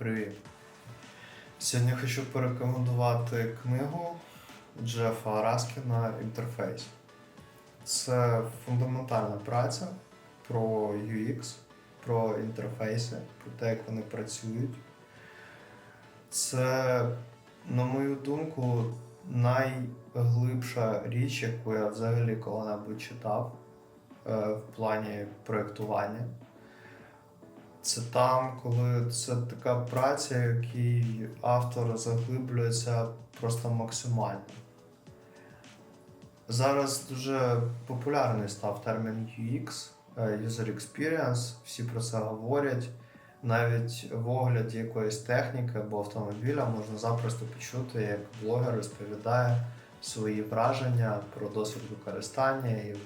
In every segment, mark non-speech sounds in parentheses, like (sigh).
Привіт. Сьогодні хочу порекомендувати книгу Джефа Раскіна Інтерфейс. Це фундаментальна праця про UX, про інтерфейси, про те, як вони працюють. Це, на мою думку, найглибша річ, яку я взагалі коли-небудь читав е, в плані проєктування. Це там, коли це така праця, якій автор заглиблюється просто максимально. Зараз дуже популярний став термін UX, е, User Experience, всі про це говорять. Навіть в огляді якоїсь техніки або автомобіля можна запросто почути, як блогер розповідає свої враження про досвід використання і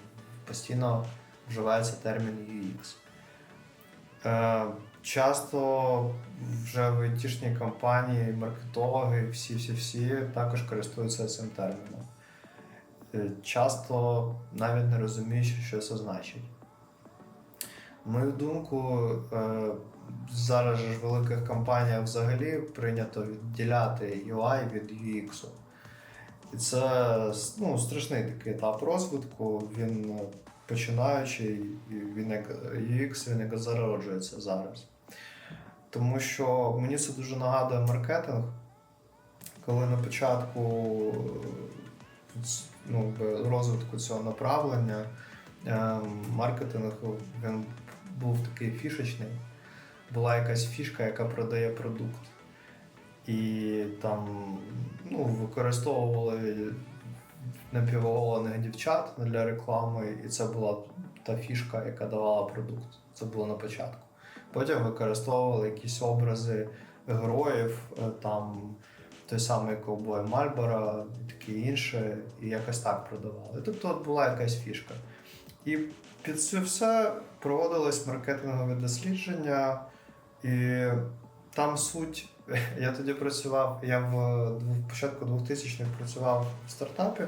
постійно вживається термін UX. Е, Часто вже в айтішній компанії, маркетологи, всі-всі-всі також користуються цим терміном. Е, Часто навіть не розуміючи, що це значить. На мою думку, е, зараз ж в великих компаніях взагалі прийнято відділяти UI від UX. І це ну, страшний такий етап розвитку. Він починаючий, і він як UX, він як зароджується зараз. Тому що мені це дуже нагадує маркетинг, коли на початку ну, розвитку цього направлення е, маркетинг він був такий фішечний. Була якась фішка, яка продає продукт. І там ну, використовували напівоголених дівчат для реклами, і це була та фішка, яка давала продукт. Це було на початку. Потім використовували якісь образи героїв, е, там той самий ковбой Мальбора таке інше, і якось так продавали. Тобто от була якась фішка. І під це все проводились маркетингові дослідження, і там суть. (laughs) Я тоді працював, я в двох- початку 2000-х працював в стартапі.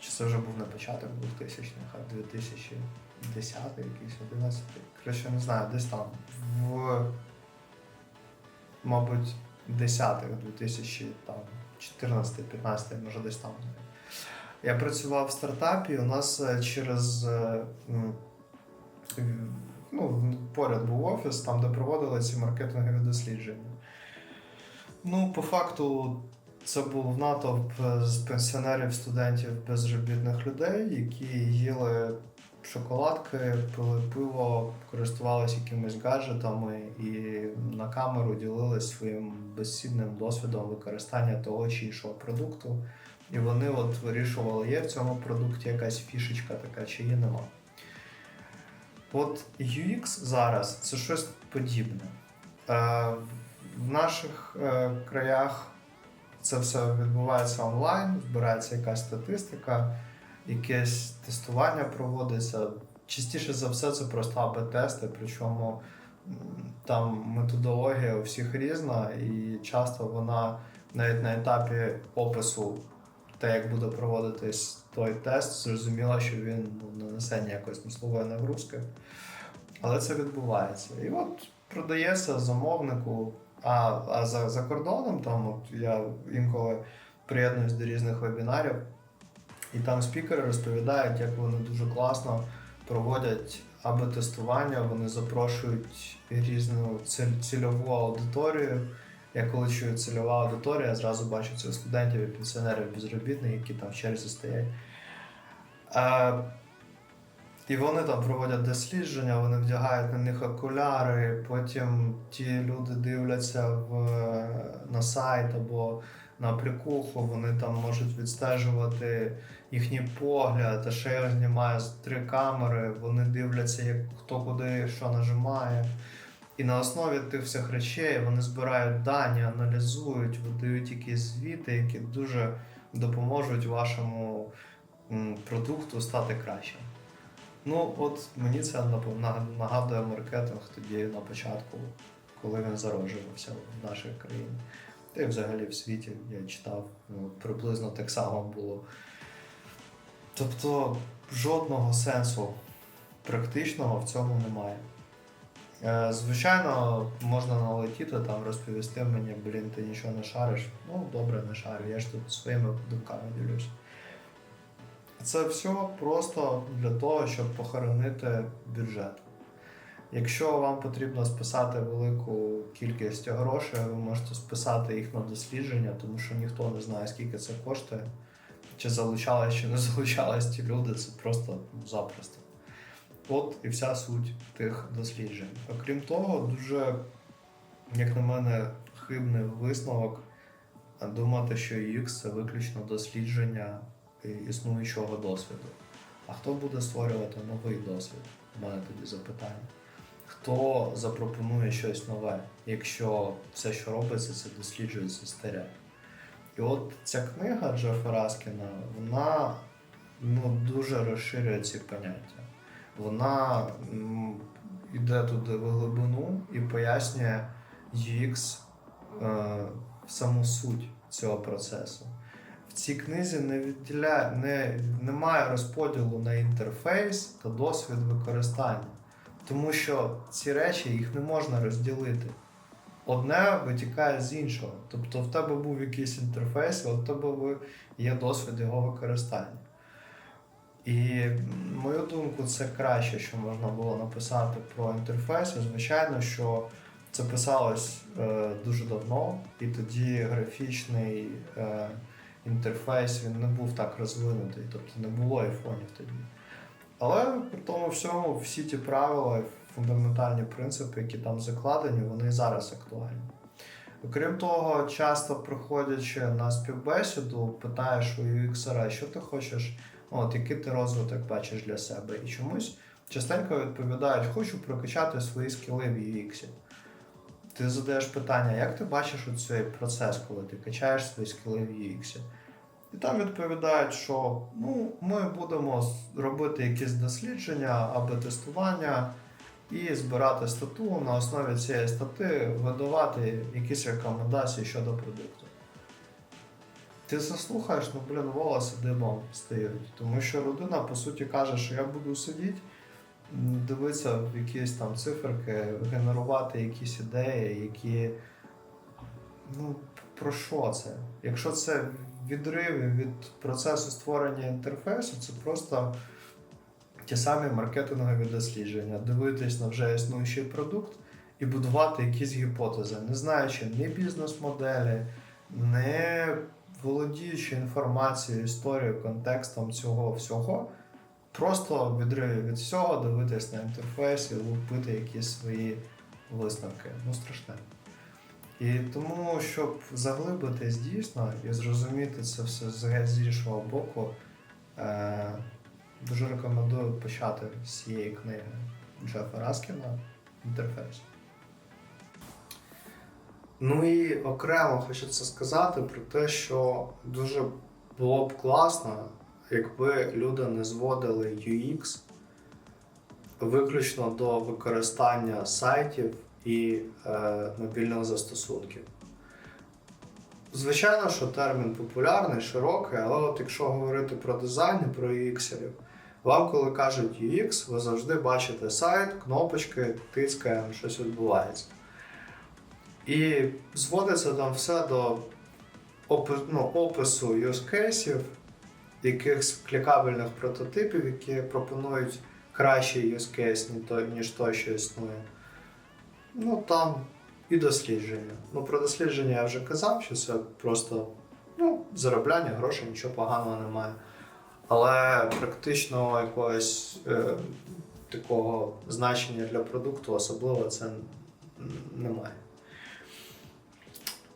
Чи це вже був не початок 2000-х, а 2010 якийсь, 11 Коротше, не знаю, десь там. В, мабуть, 10-х, 2014-15, може десь там. Я працював в стартапі, у нас е, через е, м, ну, поряд був офіс, там, де проводили ці маркетингові дослідження. Ну, по факту, це був натовп з пенсіонерів, студентів, безробітних людей, які їли шоколадки, пили пиво, користувалися якимись гаджетами і на камеру ділились своїм безцінним досвідом використання того чи іншого продукту. І вони от вирішували, є в цьому продукті якась фішечка така, чи її нема. От UX зараз це щось подібне. Е, в наших е, краях це все відбувається онлайн, збирається якась статистика, якесь тестування проводиться. Частіше за все, це просто АБ-тести, причому там методологія у всіх різна, і часто вона навіть на етапі опису, те, як буде проводитись той тест, зрозуміло, що він ну, не несе ніякої смислової нагрузки. Але це відбувається. І от продається замовнику. А, а за, за кордоном, там от я інколи приєднуюсь до різних вебінарів, і там спікери розповідають, як вони дуже класно проводять або тестування, вони запрошують різну ці- цільову аудиторію. Я коли чую цільова аудиторія, я зразу бачу це студентів і пенсіонерів безробітних, які там в черзі стоять. Е, і вони там проводять дослідження, вони вдягають на них окуляри, потім ті люди дивляться в, на сайт або на прикуху, вони там можуть відстежувати їхній погляд, а ще я знімаю з три камери, вони дивляться, як хто куди що нажимає. І на основі тих всіх речей вони збирають дані, аналізують, видають якісь звіти, які дуже допоможуть вашому продукту стати кращим. Ну, от мені це нагадує маркетинг тоді на початку, коли він зароджувався в нашій країні. Та й взагалі в світі я читав, ну, приблизно так само було. Тобто жодного сенсу практичного в цьому немає. Е, Звичайно, можна налетіти там, розповісти мені, блін, ти нічого не шариш. Ну, добре, не шарю, я ж тут своїми думками ділюсь. Це все просто для того, щоб похоронити бюджет. Якщо вам потрібно списати велику кількість грошей, ви можете списати їх на дослідження, тому що ніхто не знає, скільки це коштує, чи залучались, чи не залучались ті люди, це просто запросто. От і вся суть тих досліджень. Окрім того, дуже, як на мене, хибний висновок думати, що UX це виключно дослідження існуючого досвіду. А хто буде створювати новий досвід? У мене тоді запитання. Хто запропонує щось нове, якщо все, що робиться, це досліджується старе? І от ця книга Джефа Раскіна, вона ну, дуже розширює ці поняття. Вона йде туди в глибину і пояснює UX е, саму суть цього процесу. В цій книзі не відділяє, не, немає розподілу на інтерфейс та досвід використання. Тому що ці речі їх не можна розділити. Одне витікає з іншого. Тобто в тебе був якийсь інтерфейс, а у тебе є досвід його використання. І мою думку, це краще, що можна було написати про інтерфейси. Звичайно, що це писалось е, дуже давно, і тоді графічний е, інтерфейс він не був так розвинутий, тобто не було айфонів тоді. Але при тому всьому всі ті правила, фундаментальні принципи, які там закладені, вони і зараз актуальні. Окрім того, часто приходячи на співбесіду, питаєш у UXR, що ти хочеш, от який ти розвиток бачиш для себе. І чомусь частенько відповідають, хочу прокачати свої скіли в UX. Ти задаєш питання, як ти бачиш у цей процес, коли ти качаєш свої скіли в UX? І там відповідають, що ну, ми будемо робити якісь дослідження або тестування і збирати стату на основі цієї стати, видавати якісь рекомендації щодо продукту. Ти заслухаєш, ну блін, волоси димом стають. Тому що людина, по суті, каже, що я буду сидіти, дивитися в якісь там циферки, генерувати якісь ідеї, які. Ну, про що це? Якщо це відриви від процесу створення інтерфейсу, це просто ті самі маркетингові дослідження, дивитись на вже існуючий продукт і будувати якісь гіпотези, не знаючи ні бізнес-моделі, не володіючи інформацією, історією, контекстом цього всього. Просто відриві від всього дивитись на інтерфейс і лупити якісь свої висновки. Ну, страшне. І тому, щоб заглибитись дійсно і зрозуміти це все з іншого боку, е, дуже рекомендую почати з цієї книги Джефа Раскіна Інтерфейс. Ну і окремо хочеться сказати про те, що дуже було б класно, якби люди не зводили UX виключно до використання сайтів і е, мобільних застосунків. Звичайно, що термін популярний, широкий, але от якщо говорити про дизайн і про UX-ерів, вам, коли кажуть UX, ви завжди бачите сайт, кнопочки, тискаємо, щось відбувається. І зводиться там все до ну, опису cases, якихось клікабельних прототипів, які пропонують кращий то- ніж той, що існує. Ну там і дослідження. Ну про дослідження я вже казав, що це просто ну, заробляння грошей, нічого поганого немає. Але практично якогось е, такого значення для продукту особливо це немає.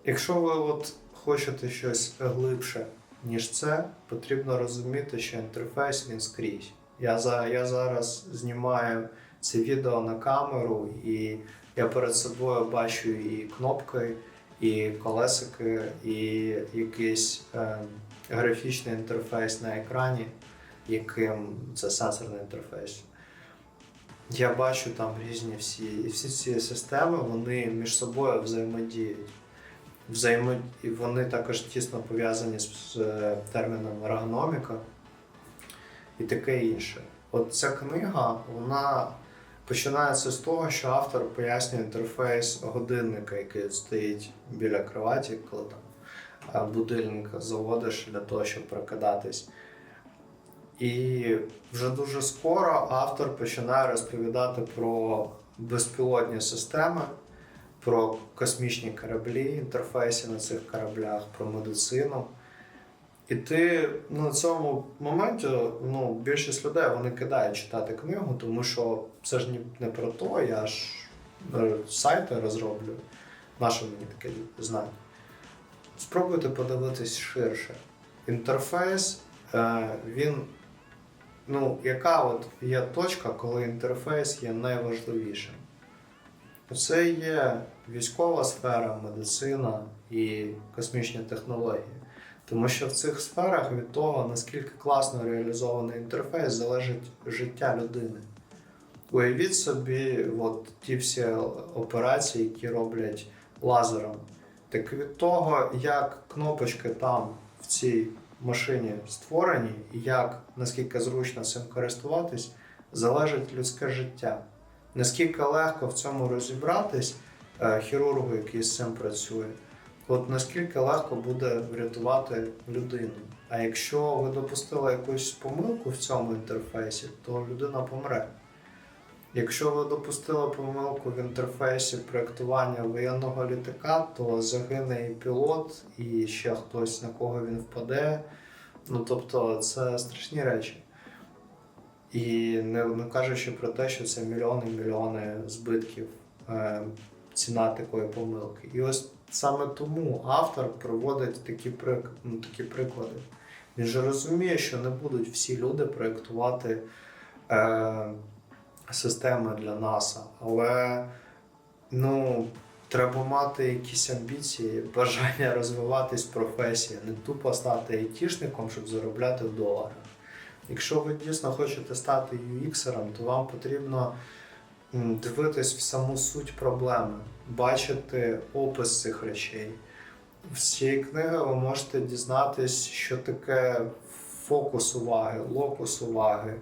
Якщо ви от хочете щось глибше, ніж це, потрібно розуміти, що інтерфейс він скрізь. Я, за, я зараз знімаю це відео на камеру, і я перед собою бачу і кнопки, і колесики, і якийсь е, графічний інтерфейс на екрані, яким це сенсорний інтерфейс. Я бачу там різні всі, і всі ці системи, вони між собою взаємодіють. Взаємо... І вони також тісно пов'язані з е, терміном ергономіка і таке інше. От ця книга, вона Починається з того, що автор пояснює інтерфейс годинника, який стоїть біля кроваті, коли там будильник заводиш для того, щоб прокидатись. І вже дуже скоро автор починає розповідати про безпілотні системи, про космічні кораблі, інтерфейси на цих кораблях, про медицину. І ти ну, на цьому моменті ну, більшість людей вони кидають читати книгу, тому що це ж не про то, я ж е, сайти розроблю. Наше мені таке знання. Спробуйте подивитись ширше. Інтерфейс, е, він. Ну, яка от є точка, коли інтерфейс є найважливішим? Це є військова сфера, медицина і космічні технології. Тому що в цих сферах від того, наскільки класно реалізований інтерфейс, залежить життя людини. Уявіть собі, от ті всі операції, які роблять лазером. Так від того, як кнопочки там в цій машині створені, і як наскільки зручно цим користуватись, залежить людське життя. Наскільки легко в цьому розібратись хірургу, який з цим працює, от наскільки легко буде врятувати людину. А якщо ви допустили якусь помилку в цьому інтерфейсі, то людина помре. Якщо ви допустили помилку в інтерфейсі проєктування воєнного літака, то загине і пілот, і ще хтось на кого він впаде. Ну тобто це страшні речі. І не, не кажучи про те, що це мільйони і мільйони збитків е, ціна такої помилки. І ось саме тому автор проводить такі, прик, ну, такі приклади. Він же розуміє, що не будуть всі люди проєктувати е, системи для НАСА, але ну, треба мати якісь амбіції, бажання розвиватись в професії, не тупо стати айтішником, щоб заробляти в доларах. Якщо ви дійсно хочете стати UX-ером, то вам потрібно дивитись в саму суть проблеми, бачити опис цих речей. З цієї книги ви можете дізнатись, що таке фокус уваги, локус уваги,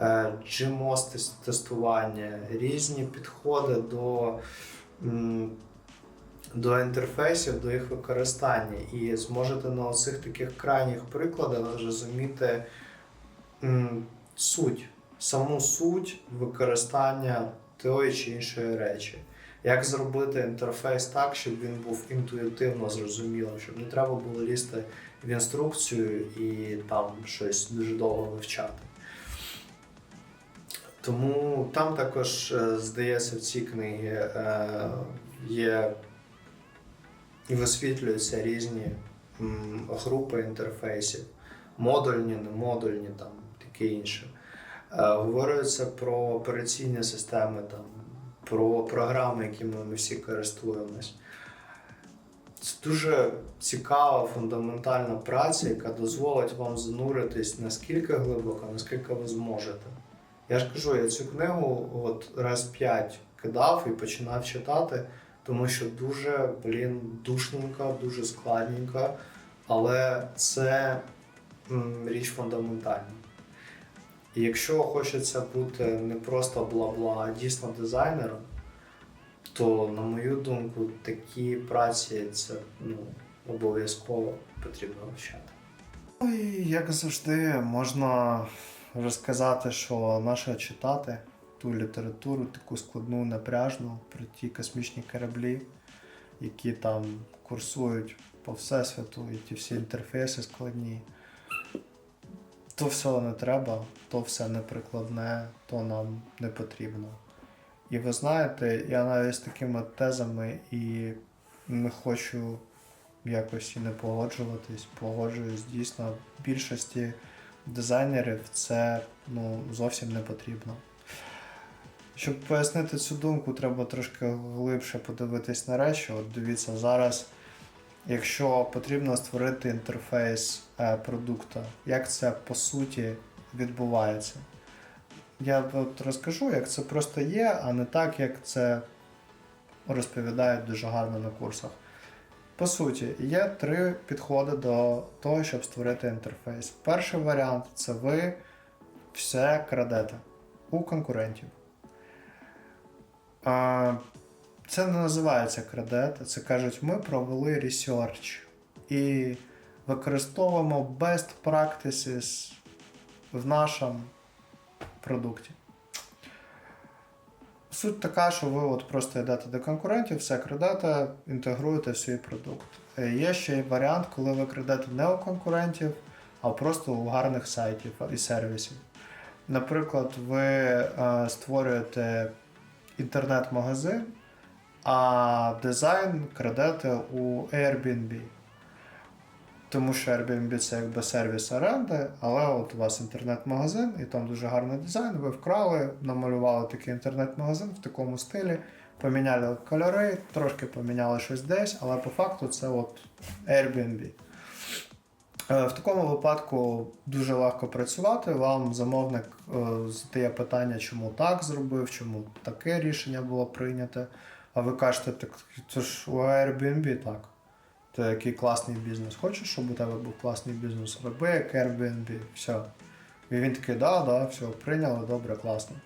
е, GMOS тестування, різні підходи до, до інтерфейсів, до їх використання. І зможете на оцих таких крайніх прикладах зрозуміти суть, саму суть використання тої чи іншої речі. Як зробити інтерфейс так, щоб він був інтуїтивно зрозумілим, щоб не треба було лізти в інструкцію і там щось дуже довго вивчати. Тому там також, е, здається, в цій книгі е, є і висвітлюються різні групи інтерфейсів, модульні, немодульні, там таке інше. Е, Говориться про операційні системи, там, про програми, якими ми всі користуємось. Це дуже цікава фундаментальна праця, яка дозволить вам зануритись наскільки глибоко, наскільки ви зможете. Я ж кажу, я цю книгу от раз п'ять кидав і починав читати, тому що дуже, блін, душненько, дуже складненько, але це м, річ фундаментальна. Якщо хочеться бути не просто бла-бла, а дійсно дизайнером, то, на мою думку, такі праці це ну, обов'язково потрібно вивчати. Ну і як завжди, можна розказати, що наше читати ту літературу, таку складну, напряжну про ті космічні кораблі, які там курсують по всесвіту, і ті всі інтерфейси складні. То все не треба, то все не прикладне, то нам не потрібно. І ви знаєте, я навіть з такими тезами і не хочу якось і не погоджуватись, погоджуюсь дійсно більшості дизайнерів це ну, зовсім не потрібно. Щоб пояснити цю думку, треба трошки глибше подивитись на речі. От дивіться, зараз, якщо потрібно створити інтерфейс е, продукту, як це по суті відбувається. Я от розкажу, як це просто є, а не так, як це розповідають дуже гарно на курсах. По суті, є три підходи до того, щоб створити інтерфейс. Перший варіант це ви все крадете у конкурентів. Це не називається кредит, це кажуть, ми провели research і використовуємо best practices в нашому продукті. Суть така, що ви от просто йдете до конкурентів, все крадете, інтегруєте в свій продукт. Е, Є ще й варіант, коли ви крадете не у конкурентів, а просто у гарних сайтів і сервісів. Наприклад, ви е, створюєте інтернет-магазин, а дизайн крадете у Airbnb. Тому що Airbnb це якби сервіс оренди, але от у вас інтернет-магазин, і там дуже гарний дизайн. Ви вкрали, намалювали такий інтернет-магазин в такому стилі, поміняли кольори, трошки поміняли щось десь, але по факту це от Airbnb. Е, В такому випадку дуже легко працювати. Вам замовник е, задає питання, чому так зробив, чому таке рішення було прийнято. А ви кажете, так це ж у Airbnb так. Ти який класний бізнес. Хочеш, щоб у тебе був класний бізнес? Роби як Airbnb. Все. І він такий, да, да, все, прийняли, добре, класно.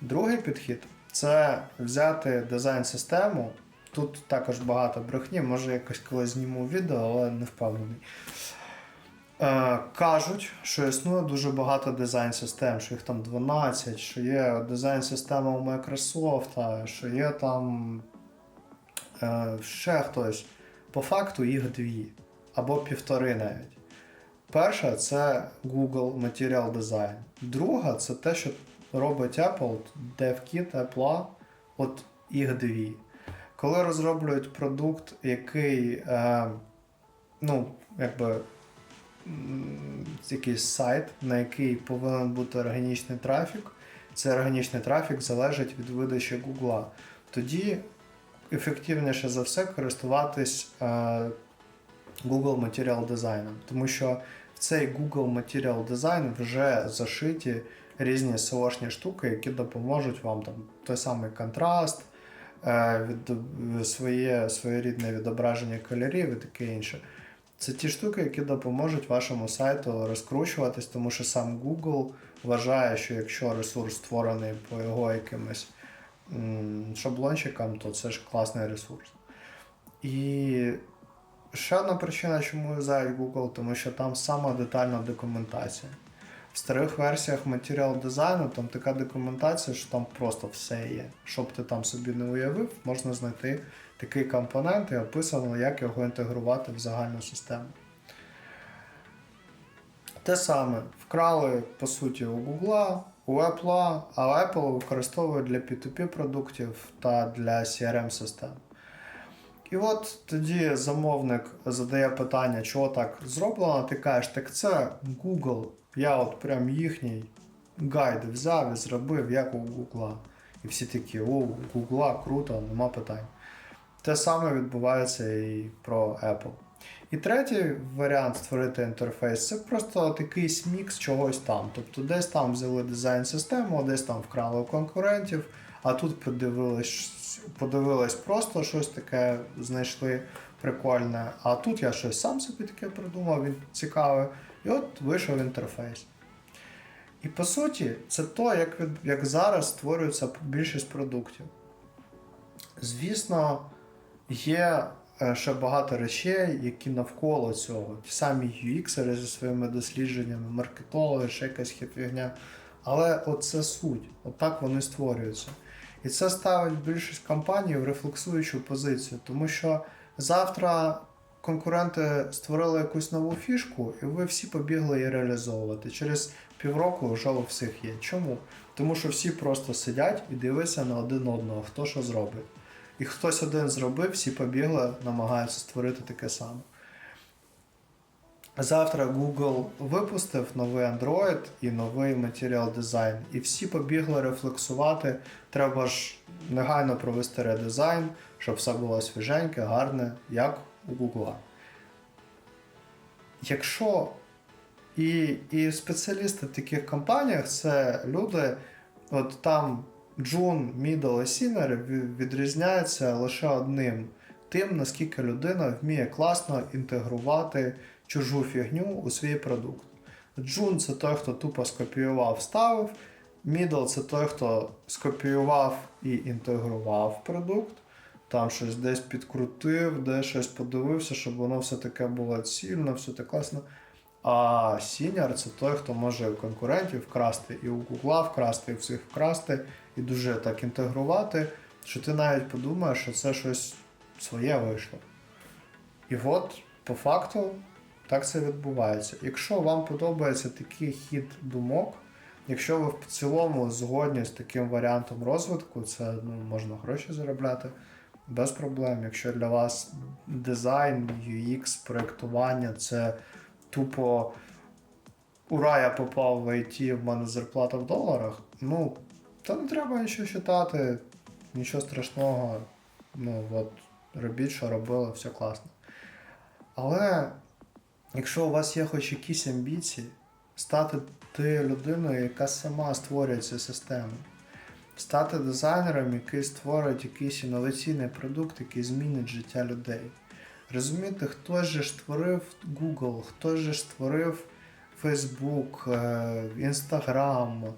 Другий підхід це взяти дизайн-систему. Тут також багато брехні, може якось колись зніму відео, але не впевнений. Е, кажуть, що існує дуже багато дизайн-систем, що їх там 12, що є дизайн-система у Microsoft, що є там е, ще хтось. По факту їх дві або півтори навіть. Перша це Google Material Design. Друга це те, що робить Apple, DevKit, Apple, от їх дві. Коли розроблюють продукт, який, е, ну, якби якийсь сайт, на який повинен бути органічний трафік, цей органічний трафік залежить від видачі Google. Тоді ефективніше за все користуватись е, Google Material Design, тому що в цей Google Material Design вже зашиті різні SEO-шні штуки, які допоможуть вам там той самий контраст, е, від, своє, своєрідне відображення кольорів і таке інше. Це ті штуки, які допоможуть вашому сайту розкручуватись, тому що сам Google вважає, що якщо ресурс створений по його якимось шаблончикам, то це ж класний ресурс. І ще одна причина, чому юзають Google, тому що там сама детальна документація. В старих версіях матеріал дизайну там така документація, що там просто все є. Щоб ти там собі не уявив, можна знайти такий компонент і описано, як його інтегрувати в загальну систему. Те саме вкрали, по суті, у Google, у Apple, а Apple використовує для P2P продуктів та для CRM-систем. І от тоді замовник задає питання, чого так зроблено, ти кажеш, так це Google. Я от прям їхній гайд взяв і зробив, як у Google. І всі такі, о, Google, круто, нема питань. Те саме відбувається і про Apple. І третій варіант створити інтерфейс це просто якийсь мікс чогось там. Тобто десь там взяли дизайн-систему, десь там вкрали у конкурентів, а тут подивились, подивились просто щось таке, знайшли прикольне. А тут я щось сам собі таке придумав, він цікаве. І от вийшов інтерфейс. І по суті, це то, як, як зараз створюється більшість продуктів. Звісно, є е, ще багато речей, які навколо цього. Ті самі UX зі своїми дослідженнями, маркетологи, ще якась фігня. Але оце суть. Отак вони створюються. І це ставить більшість компаній в рефлексуючу позицію, тому що завтра конкуренти створили якусь нову фішку, і ви всі побігли її реалізовувати. Через півроку вже у всіх є. Чому? Тому що всі просто сидять і дивляться на один одного, хто що зробить. І хтось один зробив, всі побігли, намагаються створити таке саме. Завтра Google випустив новий Android і новий Material Design, і всі побігли рефлексувати. Треба ж негайно провести редизайн, щоб все було свіженьке, гарне, як у Google. Якщо і, і спеціалісти в таких компаніях це люди, от там Джун, Мідл і Сінер відрізняються лише одним тим, наскільки людина вміє класно інтегрувати чужу фігню у свій продукт. Джун це той, хто тупо скопіював, вставив. Middle це той, хто скопіював і інтегрував продукт, там щось десь підкрутив, де щось подивився, щоб воно все таке було цільно, все таке класно. А senior це той, хто може у конкурентів вкрасти, і у Google вкрасти, і всіх вкрасти, і дуже так інтегрувати, що ти навіть подумаєш, що це щось своє вийшло. І от, по факту, так це відбувається. Якщо вам подобається такий хід думок, якщо ви в цілому згодні з таким варіантом розвитку, це ну, можна гроші заробляти без проблем. Якщо для вас дизайн, UX, проєктування це тупо ура, я попав в IT, в мене зарплата в доларах, ну, то не треба нічого читати, нічого страшного. Ну, от, робіть, що робили, все класно. Але якщо у вас є хоч якісь амбіції, стати тією людиною, яка сама створює цю систему, стати дизайнером, який створить якийсь інноваційний продукт, який змінить життя людей. Розумієте, же ж створив Google, же ж створив Facebook, е, Instagram,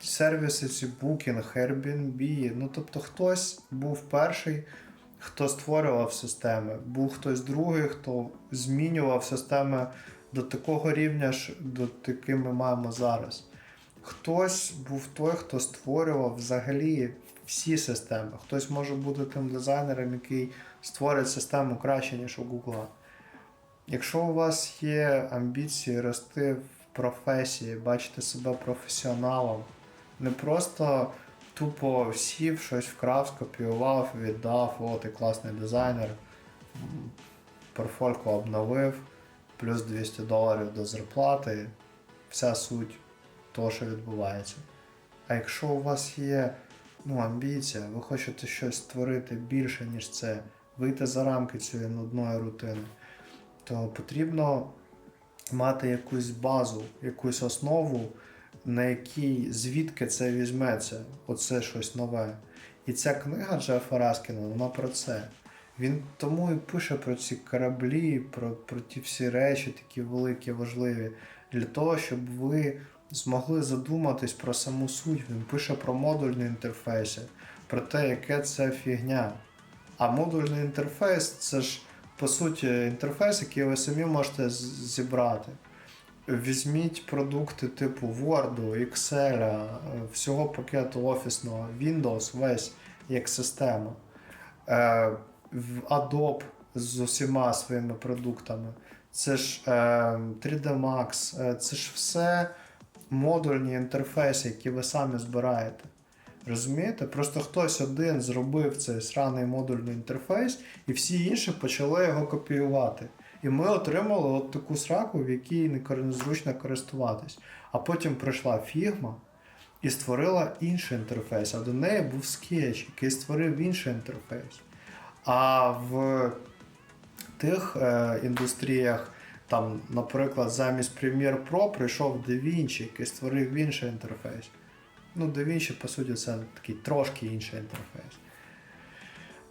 сервіси ці Booking, Airbnb. Ну тобто хтось був перший, хто створював системи, був хтось другий, хто змінював системи до такого рівня, ж, до яким ми маємо зараз. Хтось був той, хто створював взагалі всі системи. Хтось може бути тим дизайнером, який створить систему краще, ніж у Google. Якщо у вас є амбіції рости в професії, бачити себе професіоналом, не просто тупо сів, щось вкрав, скопіював, віддав, о, ти класний дизайнер, портфольку обновив, плюс 200 доларів до зарплати, вся суть того, що відбувається. А якщо у вас є ну, амбіція, ви хочете щось створити більше, ніж це, вийти за рамки цієї нудної рутини, то потрібно мати якусь базу, якусь основу, на якій звідки це візьметься, оце щось нове. І ця книга Джефа Раскіна, вона про це. Він тому і пише про ці кораблі, про, про ті всі речі, такі великі, важливі, для того, щоб ви змогли задуматись про саму суть. Він пише про модульні інтерфейси, про те, яке це фігня. А модульний інтерфейс це ж по суті інтерфейс, який ви самі можете зібрати. Візьміть продукти типу Word, Excel, е, всього пакету офісного, Windows весь як система. Е, в Adobe з усіма своїми продуктами. Це ж е, 3D Max, е, це ж все модульні інтерфейси, які ви самі збираєте. Розумієте? Просто хтось один зробив цей сраний модульний інтерфейс, і всі інші почали його копіювати. І ми отримали от таку сраку, в якій незручно користуватись. А потім прийшла фігма і створила інший інтерфейс, а до неї був скетч, який створив інший інтерфейс. А в тих е, індустріях, там, наприклад, замість Premiere Pro прийшов DaVinci, який створив інший інтерфейс. Ну, DaVinci, по суті, це такий трошки інший інтерфейс.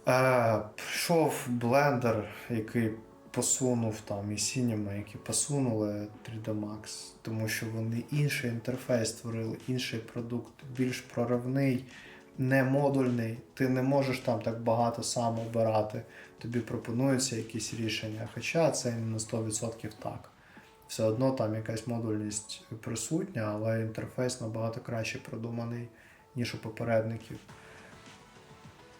Е, прийшов Blender, який посунув там і Cinema, які посунули 3D Max, тому що вони інший інтерфейс створили, інший продукт, більш проривний, не модульний. Ти не можеш там так багато сам обирати. Тобі пропонуються якісь рішення. Хоча це не на 100% так. Все одно там якась модульність присутня, але інтерфейс набагато краще продуманий, ніж у попередників.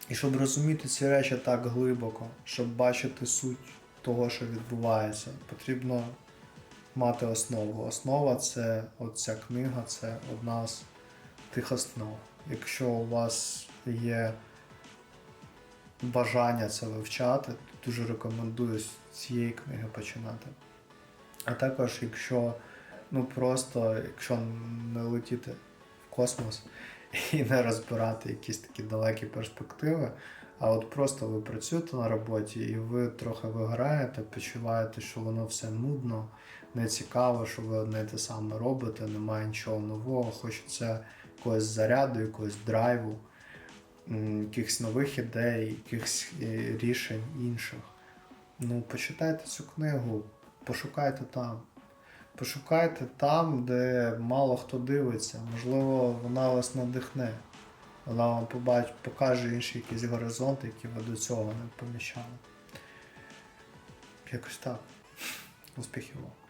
І щоб розуміти ці речі так глибоко, щоб бачити суть того, що відбувається, потрібно мати основу. Основа це оця книга, це одна з тих основ. Якщо у вас є бажання це вивчати, то дуже рекомендую з цієї книги починати. А також, якщо ну просто, якщо не летіти в космос (laughs) і не розбирати якісь такі далекі перспективи, а от просто ви працюєте на роботі і ви трохи вигораєте, відчуваєте, що воно все нудно, не цікаво, що ви одне те саме робите, немає нічого нового, хочеться якогось заряду, якогось драйву, якихось нових ідей, якихось е, рішень інших. Ну, почитайте цю книгу, пошукайте там. Пошукайте там, де мало хто дивиться. Можливо, вона вас надихне. Вона вам побач... покаже інші якісь горизонти, які ви до цього не помічали. Якось так. Успіхів вам.